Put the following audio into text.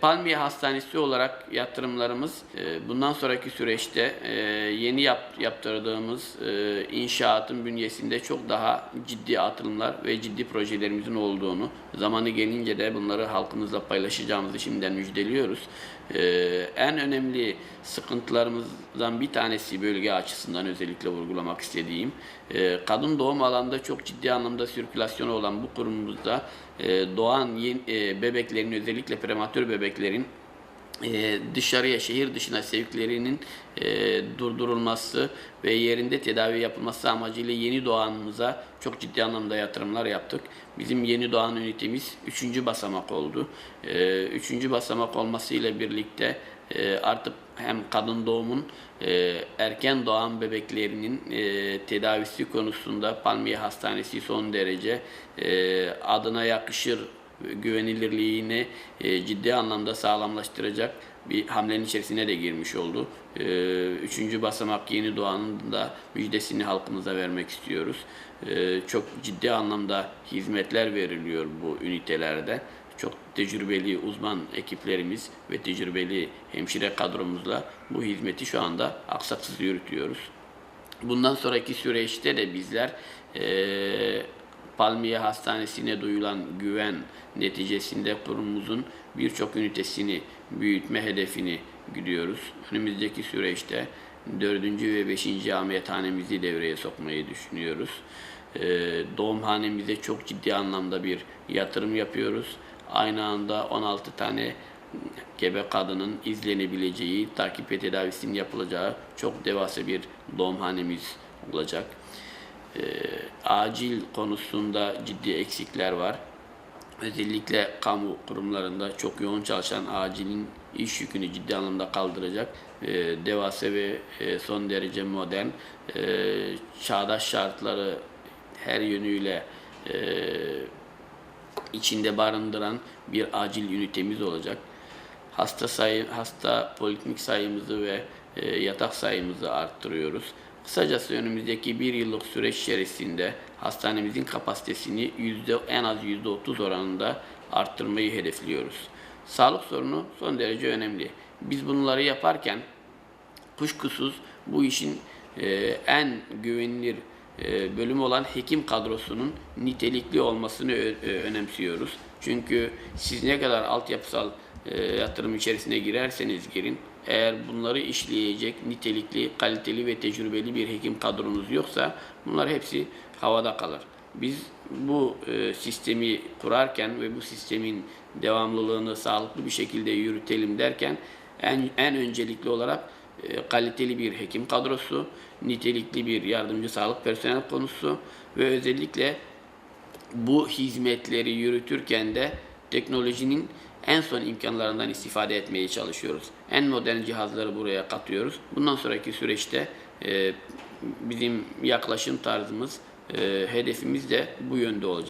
Palmiye Hastanesi olarak yatırımlarımız e, bundan sonraki süreçte e, yeni yap, yaptırdığımız e, inşaatın bünyesinde çok daha ciddi atılımlar ve ciddi projelerimizin olduğunu, zamanı gelince de bunları halkımızla paylaşacağımızı şimdiden müjdeliyoruz. E, en önemli sıkıntılarımızdan bir tanesi bölge açısından özellikle vurgulamak istediğim, e, kadın doğum alanında çok ciddi anlamda sirkülasyonu olan bu kurumumuzda e, doğan yeni, e, bebeklerin özellikle prematür bebeklerin e, dışarıya, şehir dışına sevklerinin e, durdurulması ve yerinde tedavi yapılması amacıyla yeni doğanımıza çok ciddi anlamda yatırımlar yaptık. Bizim yeni doğan ünitemiz 3. basamak oldu. 3. basamak olmasıyla birlikte e, artık hem kadın doğumun e, erken doğan bebeklerinin e, tedavisi konusunda Palmiye Hastanesi son derece e, adına yakışır güvenilirliğini e, ciddi anlamda sağlamlaştıracak bir hamlenin içerisine de girmiş oldu. E, üçüncü basamak yeni doğanın da müjdesini halkımıza vermek istiyoruz. E, çok ciddi anlamda hizmetler veriliyor bu ünitelerde. Çok tecrübeli uzman ekiplerimiz ve tecrübeli hemşire kadromuzla bu hizmeti şu anda aksaksız yürütüyoruz. Bundan sonraki süreçte de bizler Palmiye Hastanesi'ne duyulan güven neticesinde kurumumuzun birçok ünitesini büyütme hedefini gidiyoruz. Önümüzdeki süreçte 4. ve 5. ameliyathanemizi devreye sokmayı düşünüyoruz. Ee, doğumhanemize çok ciddi anlamda bir yatırım yapıyoruz. Aynı anda 16 tane gebe kadının izlenebileceği, takip ve tedavisinin yapılacağı çok devasa bir doğumhanemiz olacak. Ee, acil konusunda ciddi eksikler var. Özellikle kamu kurumlarında çok yoğun çalışan acilin iş yükünü ciddi anlamda kaldıracak e, devasa ve e, son derece modern e, çağdaş şartları her yönüyle e, içinde barındıran bir acil ünitemiz olacak. Hasta sayı, hasta poliklinik sayımızı ve e, yatak sayımızı arttırıyoruz. Kısacası önümüzdeki bir yıllık süreç içerisinde hastanemizin kapasitesini yüzde en az yüzde otuz oranında arttırmayı hedefliyoruz. Sağlık sorunu son derece önemli. Biz bunları yaparken kuşkusuz bu işin e, en güvenilir e, bölümü olan hekim kadrosunun nitelikli olmasını ö- ö- önemsiyoruz. Çünkü siz ne kadar altyapısal e, yatırım içerisine girerseniz girin, eğer bunları işleyecek nitelikli, kaliteli ve tecrübeli bir hekim kadronuz yoksa bunlar hepsi havada kalır. Biz bu e, sistemi kurarken ve bu sistemin devamlılığını sağlıklı bir şekilde yürütelim derken en, en öncelikli olarak e, kaliteli bir hekim kadrosu, nitelikli bir yardımcı sağlık personel konusu ve özellikle bu hizmetleri yürütürken de teknolojinin en son imkanlarından istifade etmeye çalışıyoruz. En modern cihazları buraya katıyoruz. Bundan sonraki süreçte e, bizim yaklaşım tarzımız, e, hedefimiz de bu yönde olacak.